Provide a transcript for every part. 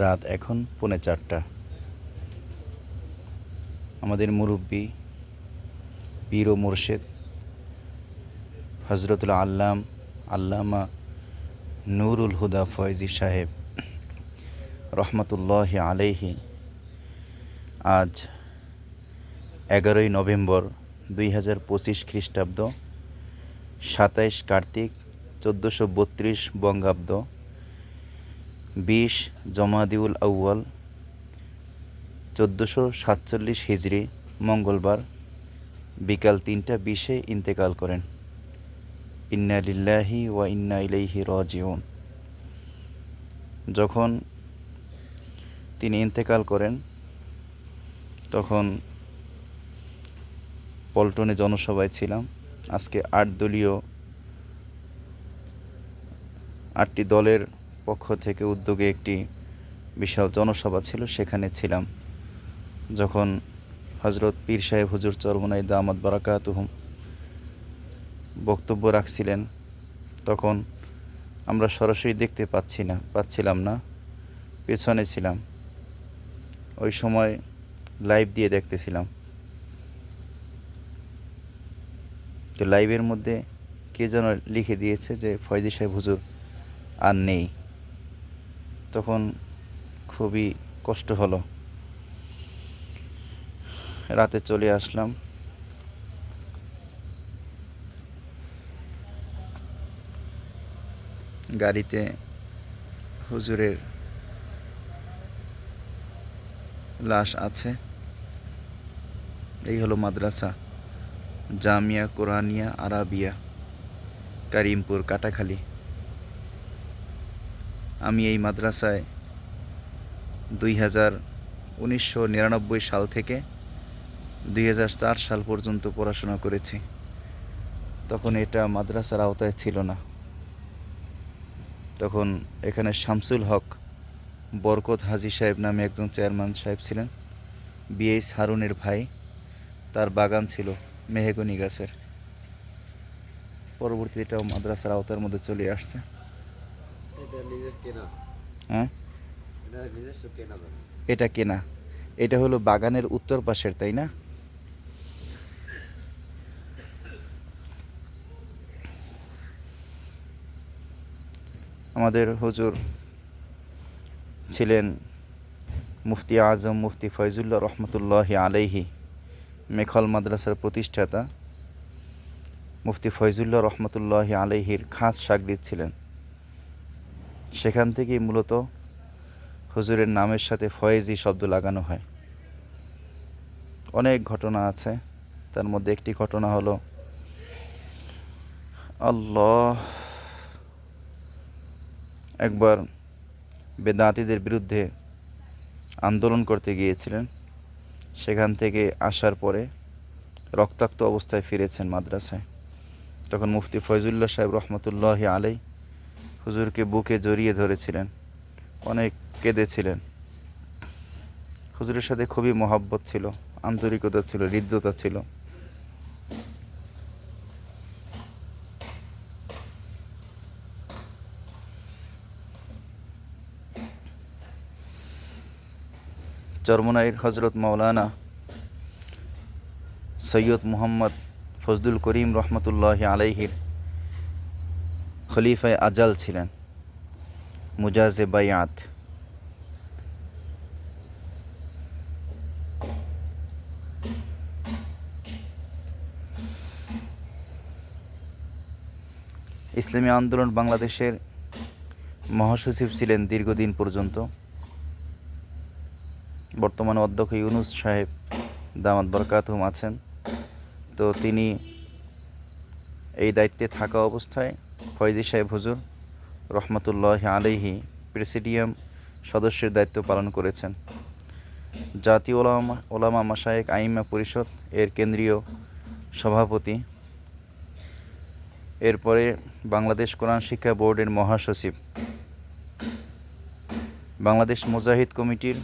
রাত এখন পৌনে চারটা। আমাদের মুরব্বী, পীর ও মুর্শেদ হজরতুল আল্লাম, আল্লামা নুরুল হুদা ফয়জি সাহেব, রহমতুল্লাহ আলাইহি, আজ এগারোই নভেম্বর দুই হাজার পঁচিশ খ্রিস্টাব্দ, সাতাইশ কার্তিক, চোদ্দোশো বত্রিশ বঙ্গাব্দ বিশ জমাদিউল আউয়াল, চোদ্দোশো সাতচল্লিশ হিজড়ি মঙ্গলবার, বিকাল তিনটা বিশে ইন্তেকাল করেন। ইন্না লিল্লাহি ওয়া ইন্না ইলাইহি রাজিউন। যখন তিনি ইন্তেকাল করেন, তখন পল্টনে জনসভায় ছিলাম। আজকে আট দলীয় আটটি দলের পক্ষ থেকে উদ্যোগে একটি বিশাল জনসভা ছিল, সেখানে ছিলাম। যখন হজরত পীর সাহেব হুজুর চরমনাই দামাদ বারাকাতুহুম বক্তব্য রাখছিলেন, তখন আমরা সরাসরি দেখতে পাচ্ছি না, পাচ্ছিলাম না, পেছনে ছিলাম। ওই সময় লাইভ দিয়ে দেখতেছিলাম। তো লাইভের মধ্যে কে যেন লিখে দিয়েছে যে ফয়জি সাহেব হুজুর আর নেই। তখন খুবই কষ্ট হলো। রাতে চলে আসলাম। গাড়িতে হুজুরের লাশ আছে। এই হলো মাদ্রাসা। জামিয়া কোরআনিয়া আরাবিয়া, কারিমপুর, কাটাখালী। আমি এই মাদ্রাসায় দুই হাজার উনিশশো নিরানব্বই সাল থেকে দুই হাজার চার সাল পর্যন্ত পড়াশোনা করেছি। তখন এটা মাদ্রাসার আওতায় ছিল না। তখন এখানে শামসুল হক বরকত হাজি সাহেব নামে একজন চেয়ারম্যান সাহেব ছিলেন। বিএস হারুনের ভাই। তার বাগান ছিল মেহেগনি গাছের। পরবর্তীতে এটাও মাদ্রাসার আওতার মধ্যে চলে আসছে। হ্যাঁ? এটা কেনা। এটা হলো বাগানের উত্তর পাশের, তাই না? আমাদের হুজুর ছিলেন মুফতি আজম মুফতি ফয়জুল্লাহ রহমতুল্লাহ আলাইহি, মেখল মাদ্রাসার প্রতিষ্ঠাতা। মুফতি ফয়জুল্লাহ রহমতুল্লাহ আলাইহির খাস সাগরিদ ছিলেন। সেখান থেকেই মূলত হুজুরের নামের সাথে ফয়েজি শব্দ লাগানো হয়। অনেক ঘটনা আছে, তার মধ্যে একটি ঘটনা হলো, আল্লাহ একবার বেদাতিদের বিরুদ্ধে আন্দোলন করতে গিয়েছিলেন। সেখান থেকে আসার পরে রক্তাক্ত অবস্থায় ফিরেছেন মাদ্রাসায়। তখন মুফতি ফয়জুল্লাহ সাহেব রহমতুল্লাহ আলাই হুজুরকে বুকে জড়িয়ে ধরেছিলেন। অনেক কেঁদেছিলেন। হুজুরের সাথে খুবই মহাব্বত ছিল, আন্তরিকতা ছিল, হৃদ্যতা ছিল। চরমনাইর হজরত মাওলানা সৈয়দ মুহাম্মদ ফজলুল করিম রহমতুল্লাহ আলাইহির খলিফায় আজাল ছিলেন মুজাজে বায়াত। ইসলামী আন্দোলন বাংলাদেশের মহাসচিব ছিলেন দীর্ঘদিন পর্যন্ত। বর্তমানে অধ্যক্ষ ইউনুস সাহেব দামাত বরকাতুম আছেন। তো তিনি এই দায়িত্বে থাকা অবস্থায় ফয়জি সাহেব হুজুর, রহমতুল্লাহ আলাইহি প্রেসিডিয়াম সদস্যের দায়িত্ব পালন করেছেন। জাতীয় ওলামা ওলামা মাসায়েক আইমা পরিষদ এর কেন্দ্রীয় সভাপতি। এরপরে বাংলাদেশ কোরআন শিক্ষা বোর্ডের মহাসচিব। বাংলাদেশ মুজাহিদ কমিটির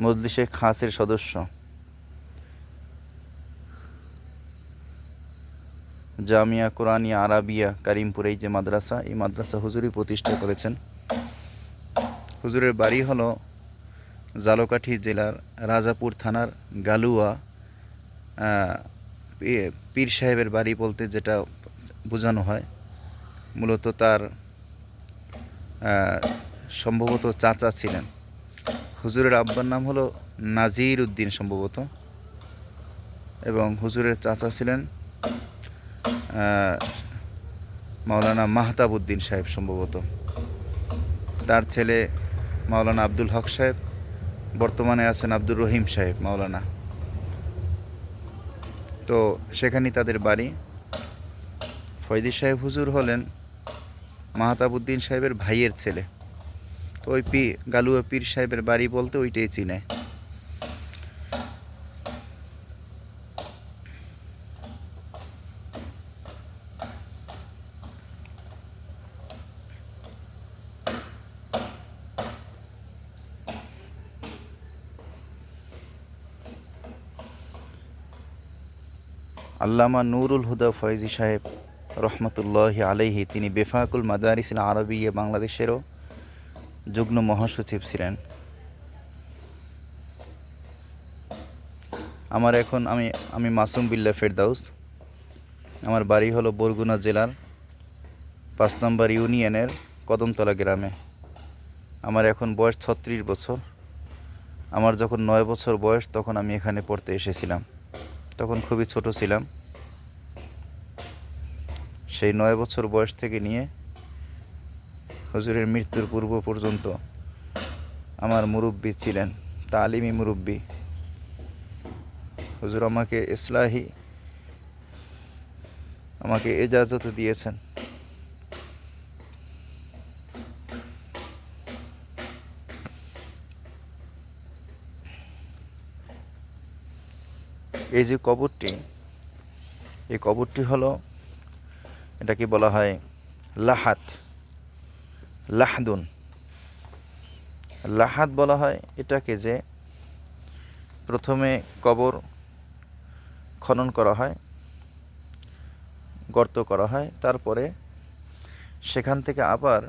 মজলিসে খাসের সদস্য। জামিয়া কোরআনিয়া আরাবিয়া কারিমপুর এই যে মাদ্রাসা, এই মাদ্রাসা হুজুরি প্রতিষ্ঠা করেছেন। হুজুরের বাড়ি হলো জালকাঠি জেলার রাজাপুর থানার গালুয়া। পীর সাহেবের বাড়ি বলতে যেটা বোঝানো হয়, মূলত তার সম্ভবত চাচা ছিলেন। হুজুরের আব্বার নাম হলো নাজির উদ্দিন সম্ভবত। এবং হুজুরের চাচা ছিলেন মাওলানা মাহতাব উদ্দিন সাহেব সম্ভবত। তার ছেলে মাওলানা আব্দুল হক সাহেব, বর্তমানে আছেন আব্দুর রহিম সাহেব মাওলানা। তো সেখানেই তাদের বাড়ি। ফয়দি সাহেব হুজুর হলেন মাহতাবুদ্দিন সাহেবের ভাইয়ের ছেলে। তো ওই পি গালুয়া পীর সাহেবের বাড়ি বলতে ওইটাই চিনে। আল্লামা নুরুল হুদা ফয়জি সাহেব রহমতুল্লাহ আলাইহি, তিনি বেফাকুল মাদারিস আরবিয়া বাংলাদেশেরও যুগ্ম মহাসচিব ছিলেন। আমার এখন আমি আমি মাসুম বিল্লা ফেরদাউস। আমার বাড়ি হলো বরগুনা জেলার পাঁচ নম্বর ইউনিয়নের কদমতলা গ্রামে। আমার এখন বয়স ছত্রিশ বছর। আমার যখন নয় বছর বয়স, তখন আমি এখানে পড়তে এসেছিলাম। তখন খুবই ছোট ছিলাম। সেই নয় বছর বয়স থেকে নিয়ে হজুরের মৃত্যুর পূর্ব পর্যন্ত আমার মুরব্বী ছিলেন, তালিমি মুরব্বী। হুজুর আমাকে ইসলাহি, আমাকে এজাজত দিয়েছেন। এই যে কবরটি, এই কবরটি হলো এটাকে বলা হয় লাহাত, লাহাদুন। লাহাত বলা হয় এটাকে যে প্রথমে কবর খনন করা হয়, গর্ত করা হয়, তারপরে সেখান থেকে আবার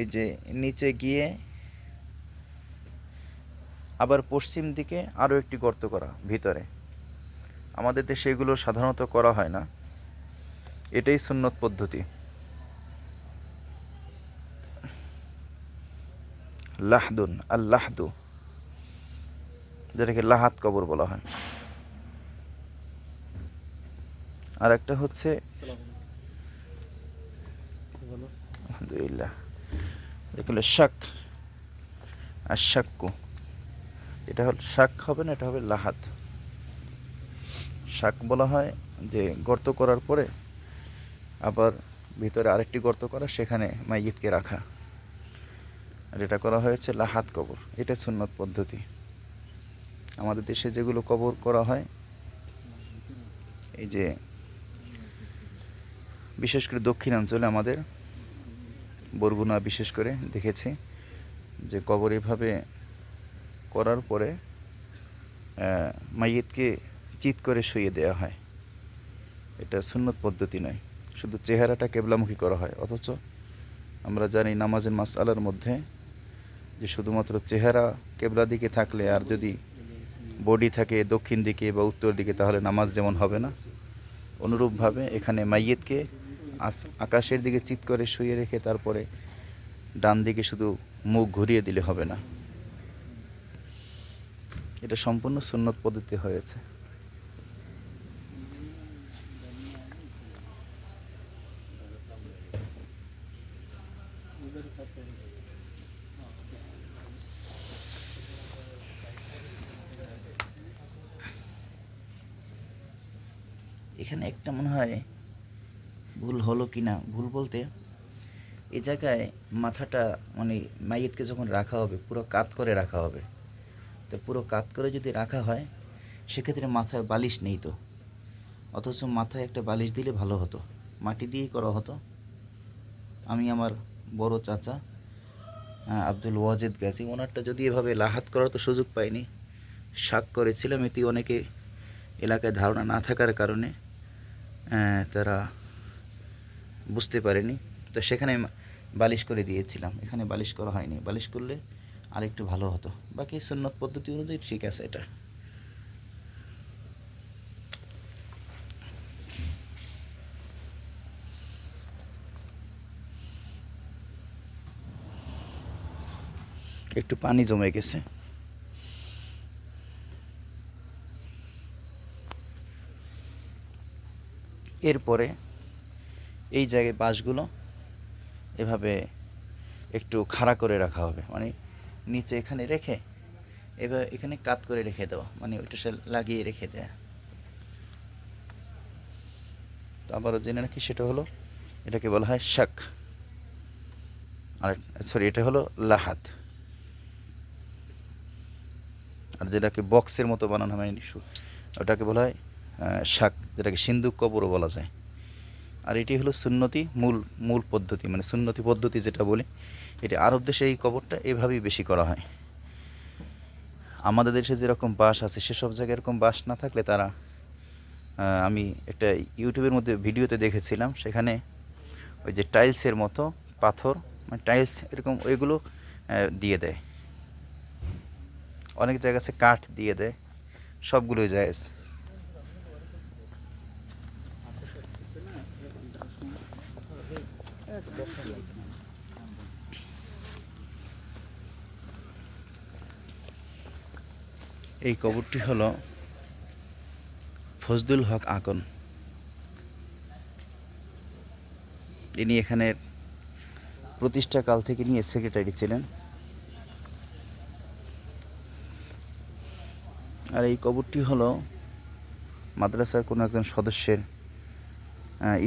এই যে নিচে গিয়ে আবার পশ্চিম দিকে আরও একটি গর্ত করা, ভিতরে। আমাদের দেশে এগুলো সাধারণত করা হয় না। এটাই সুন্নত পদ্ধতি। লাহদুন আল লাহদু যেটাকে লাহাত কবর বলা হয়। আর একটা হচ্ছে আলহামদুলিল্লাহ। শাক আর শাক্কু এটা হল শাক হবে না, এটা হবে লাহাত। শাক বলা হয় যে গর্ত করার পরে আবার ভিতরে আরেকটি গর্ত করা, সেখানে মাইয়িতকে রাখা। আর এটা করা হয়েছে লাহাত কবর, এটা সুন্নত পদ্ধতি। আমাদের দেশে যেগুলো কবর করা হয়, এই যে বিশেষ করে দক্ষিণাঞ্চলে আমাদের, বরগুনা বিশেষ করে দেখেছি যে কবর এভাবে করার পরে মাইয়িতকে চিৎ করে শুয়ে দেওয়া হয়। এটা সুন্নত পদ্ধতি নয়। শুধু চেহারাটা কেবলামুখী করা হয়। অথচ আমরা জানি নামাজের মাসআলার মধ্যে যে শুধুমাত্র চেহারা কেবলা দিকে থাকলে আর যদি বডি থাকে দক্ষিণ দিকে বা উত্তর দিকে, তাহলে নামাজ যেমন হবে না। অনুরূপভাবে এখানে মাইয়েতকে আকাশের দিকে চিৎ করে শুয়ে রেখে তারপরে ডান দিকে শুধু মুখ ঘুরিয়ে দিলে হবে না। এটা সম্পূর্ণ সুন্নত পদ্ধতি হয়েছে। এখানে একটা মনে হয় ভুল হলো কি না ভুল বলতে এ জায়গায় মাথাটা মানে মাইয়েতকে যখন রাখা হবে, পুরো কাত করে রাখা হবে তো পুরো কাত করে যদি রাখা হয়, সেক্ষেত্রে মাথায় বালিশ নেই তো। অথচ মাথায় একটা বালিশ দিলে ভালো হতো। মাটি দিয়েই করা হতো। আমি আমার বড় চাচা আব্দুল ওয়াজেদ গাজী ওনারটা যদি এভাবে লাহাত করার তো সুযোগ পাইনি। শাক করেছিলাম এতে অনেকে এলাকায় ধারণা না থাকার কারণে তারা বুঝতে পারেনি। তো সেখানে বালিশ করে দিয়েছিলাম। এখানে বালিশ করা হয়নি। বালিশ করলে আর একটু ভালো হতো। বাকি সুন্নত পদ্ধতি অনুযায়ী ঠিক আছে এটা। একটু পানি জমে গেছে। এরপরে এই জায়গায় বাঁশগুলো এভাবে একটু খাড়া করে রাখা হবে। মানে নিচে এখানে রেখে, এবার এখানে কাত করে রেখে দেওয়া মানে ওইটা সে লাগিয়ে রেখে দেয়া। তো আবারও জেনে রাখি, সেটা হলো এটাকে বলা হয় শাক। আর সরি, এটা হলো লাহাত। আর যেটাকে বক্সের মতো বানানো হয় সু- ওটাকে বলা হয় শাক, যেটাকে সিন্ধুক কবরও বলা যায়। আর এটি হলো সুন্নতি মূল মূল পদ্ধতি মানে সুন্নতি পদ্ধতি যেটা বলি, এটি আরব দেশে এই কবরটা এভাবেই বেশি করা হয়। আমাদের দেশে যেরকম বাস আছে, সেসব জায়গায় এরকম বাস না থাকলে তারা আমি একটা ইউটিউবের মধ্যে ভিডিওতে দেখেছিলাম, সেখানে ওই যে টাইলসের মতো পাথর মানে টাইলস এরকম ওইগুলো দিয়ে দেয়। অনেক জায়গা আছে কাঠ দিয়ে দেয়, সবগুলোই জায়েজ। এই কবরটি হলো ফজদুল হক আকন ইনি এখানের প্রতিষ্ঠাকাল থেকে নিয়ে সেক্রেটারি ছিলেন। আর এই কবরটি হলো মাদ্রাসার কোনো একজন সদস্যের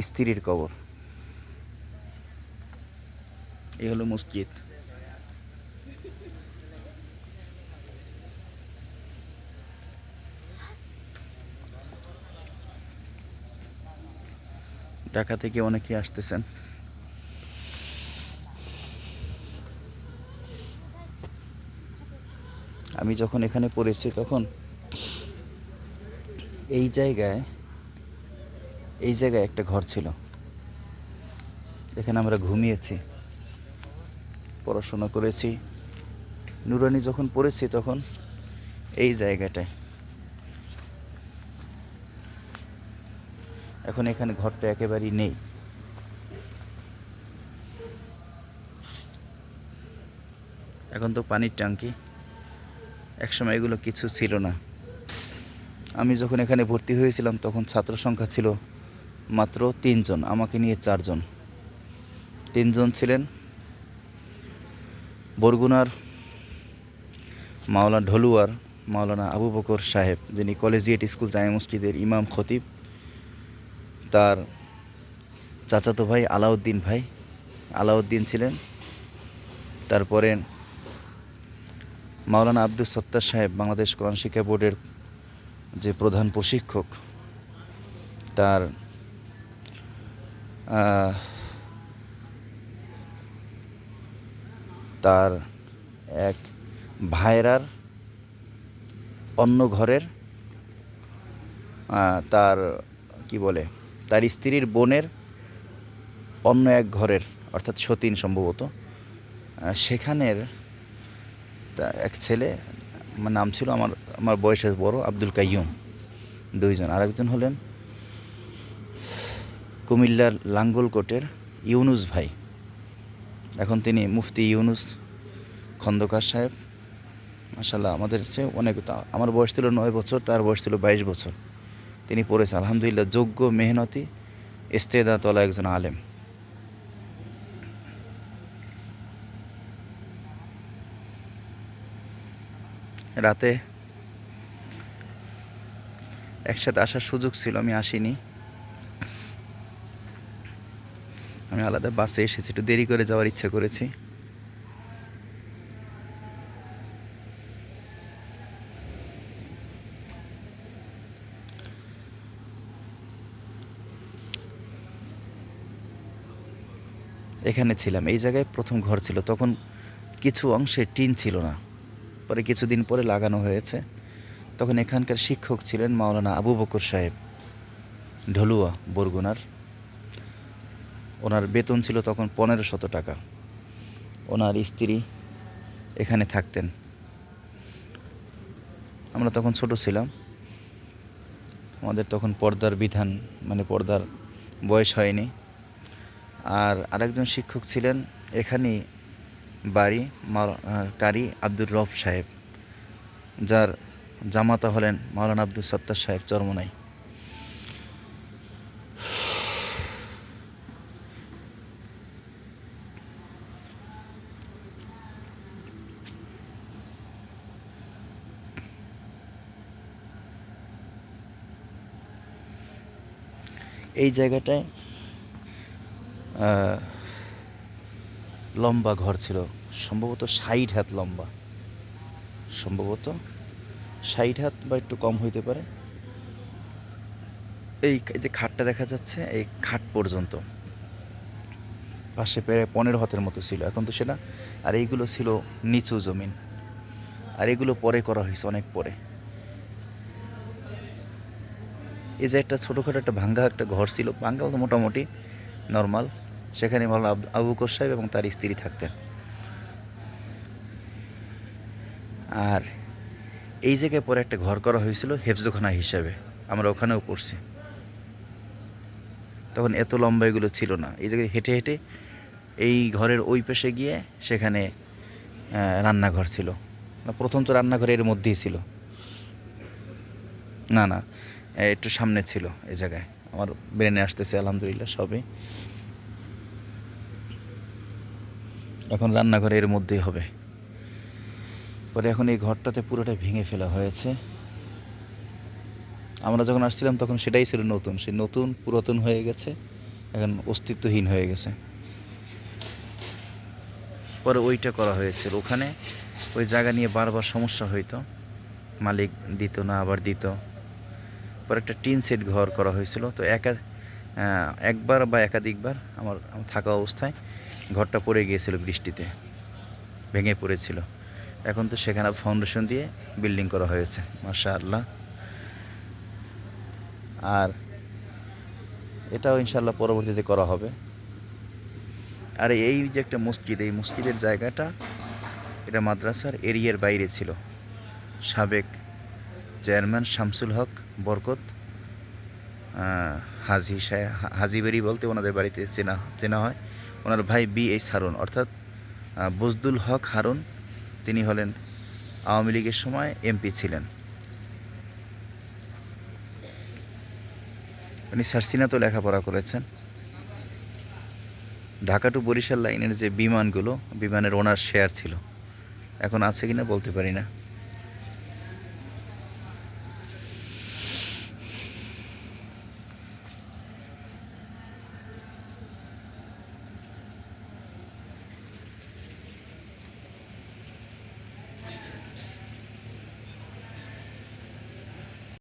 স্ত্রীর কবর। এই হলো মসজিদ। ঢাকা থেকে অনেকে আসতেছেন। আমি যখন এখানে পড়েছি তখন এই জায়গায় এই জায়গায় একটা ঘর ছিল। এখানে আমরা ঘুমিয়েছি। পড়াশোনা করেছি। নুরানি যখন পড়েছি তখন এই জায়গাটায়। এখন এখানে ঘরটা একেবারেই নেই। এখন তো পানির ট্যাঙ্কি। একসময় এগুলো কিছু ছিল না। আমি যখন এখানে ভর্তি হয়েছিলাম তখন ছাত্র সংখ্যা ছিল মাত্র তিনজন, আমাকে নিয়ে চারজন। তিনজন ছিলেন বরগুনার মাওলানা ঢলুয়ার, মাওলানা আবু বকর সাহেব, যিনি কলেজিয়েট স্কুল জামে মসজিদের ইমাম খতিব, তার চাচাতো ভাই আলাউদ্দিন ভাই, আলাউদ্দিন ছিলেন। তারপরে মাওলানা আব্দুল সত্তার সাহেব, বাংলাদেশ কোরআন শিক্ষা বোর্ডের যে প্রধান প্রশিক্ষক, তার তার এক ভাইরার অন্য ঘরের তার, কি বলে, তার স্ত্রীর বোনের অন্য এক ঘরের, অর্থাৎ সতীন সম্ভবত সেখানের এক ছেলে, আমার নাম ছিল আমার আমার বয়সের বড় আব্দুল কাইয়ুম, দুইজন। আরেকজন হলেন কুমিল্লার লাঙ্গলকোটের ইউনুস ভাই। এখন তিনি মুফতি ইউনুস খন্দকার সাহেব। মাসাল্লাহ আমাদের চেয়ে অনেক, আমার বয়স ছিল নয় বছর, তার বয়স ছিল বাইশ বছর। তিনি পড়েছেন আলহামদুলিল্লাহ, যোগ্য মেহনতি ইস্তেদাতলা একজন আলেম। রাতে একসাথে আসার সুযোগ ছিল, আমি আসিনি। আমি আলাদা বাসে এসেছি, একটু দেরি করে যাওয়ার ইচ্ছা করেছি। এখানে ছিলাম, এই জায়গায় প্রথম ঘর ছিল, তখন কিছু অংশে টিন ছিল না। পরে কিছুদিন পরে লাগানো হয়েছে। তখন এখানকার শিক্ষক ছিলেন মাওলানা আবু বকর সাহেব, ঢলুয়া, বরগুনার। ওনার বেতন ছিল তখন পনেরো শত টাকা। ওনার স্ত্রী এখানে থাকতেন। আমরা তখন ছোট ছিলাম। আমাদের তখন পর্দার বিধান মানে পর্দার বয়স হয়নি। আর আরেকজন শিক্ষক ছিলেন, এখানেই বাড়ি কারি আব্দুর রব সাহেব, যার জামাতা হলেন মাওলানা আব্দুল সত্তার সাহেব, চরমনাই। এই জায়গাটায় লম্বা ঘর ছিল। সম্ভবত ষাট হাত লম্বা। সম্ভবত ষাট হাত বা একটু কম হইতে পারে। এই যে খাটটা দেখা যাচ্ছে, এই খাট পর্যন্ত। পাশে প্রায় পনেরো হাতের মতো ছিল। এখন তো সেটা, আর এইগুলো ছিল নিচু জমিন। আর এগুলো পরে করা হয়েছে অনেক পরে। এই যে একটা ছোটোখাটো একটা ভাঙ্গা একটা ঘর ছিল ভাঙ্গা বলতে মোটামুটি নর্মাল সেখানে ভালো আবু বকর সাহেব এবং তার স্ত্রী থাকতেন। আর এই জায়গায় পরে একটা ঘর করা হয়েছিল হেফজোখানা হিসাবে, আমরা ওখানেও পড়ছি। তখন এত লম্বা এগুলো ছিল না। এই জায়গায় হেঁটে হেঁটে এই ঘরের ওই পাশে গিয়ে সেখানে রান্নাঘর ছিল। প্রথম তো রান্নাঘর এর মধ্যেই ছিল। না না একটু সামনে ছিল এই জায়গায়। আমার ব্রেনে আসতেছে, আলহামদুলিল্লাহ, সবই। এখন রান্নাঘরে এর মধ্যেই হবে। পরে এখন এই ঘরটাতে পুরোটা ভেঙে ফেলা হয়েছে। আমরা যখন আসছিলাম, তখন সেটাই ছিল নতুন। সে নতুন, পুরাতন হয়ে গেছে, এখন অস্তিত্বহীন হয়ে গেছে। পরে ওইটা করা হয়েছিল ওখানে ওই জায়গা নিয়ে বারবার সমস্যা হইতো। মালিক দিত না, আবার দিত। পরে একটা টিন সেট ঘর করা হয়েছিল। তো একা একবার বা একাধিকবার আমার থাকা অবস্থায় ঘরটা পড়ে গিয়েছিল বৃষ্টিতে, ভেঙে পড়েছিল। এখন তো সেখানে ফাউন্ডেশন দিয়ে বিল্ডিং করা হয়েছে মাশা আল্লাহ আর এটাও ইনশাল্লাহ পরবর্তীতে করা হবে। আর এই যে একটা মসজিদ, এই মসজিদের জায়গাটা, এটা মাদ্রাসার এরিয়ার বাইরে ছিল। সাবেক চেয়ারম্যান শামসুল হক বরকত হাজি সাহেব হাজিবেরি বলতে ওনাদের বাড়িতে চেনা চেনা হয়। ওনার ভাই বি এইচ হারুন, অর্থাৎ বজদুল হক হারুন, তিনি হলেন আওয়ামী লীগের সময় এমপি ছিলেন। উনি সারসিনাতেও লেখাপড়া করেছেন। ঢাকা টু বরিশাল লাইনের যে বিমানগুলো, বিমানের ওনার শেয়ার ছিল। এখন আছে কিনা বলতে পারি না।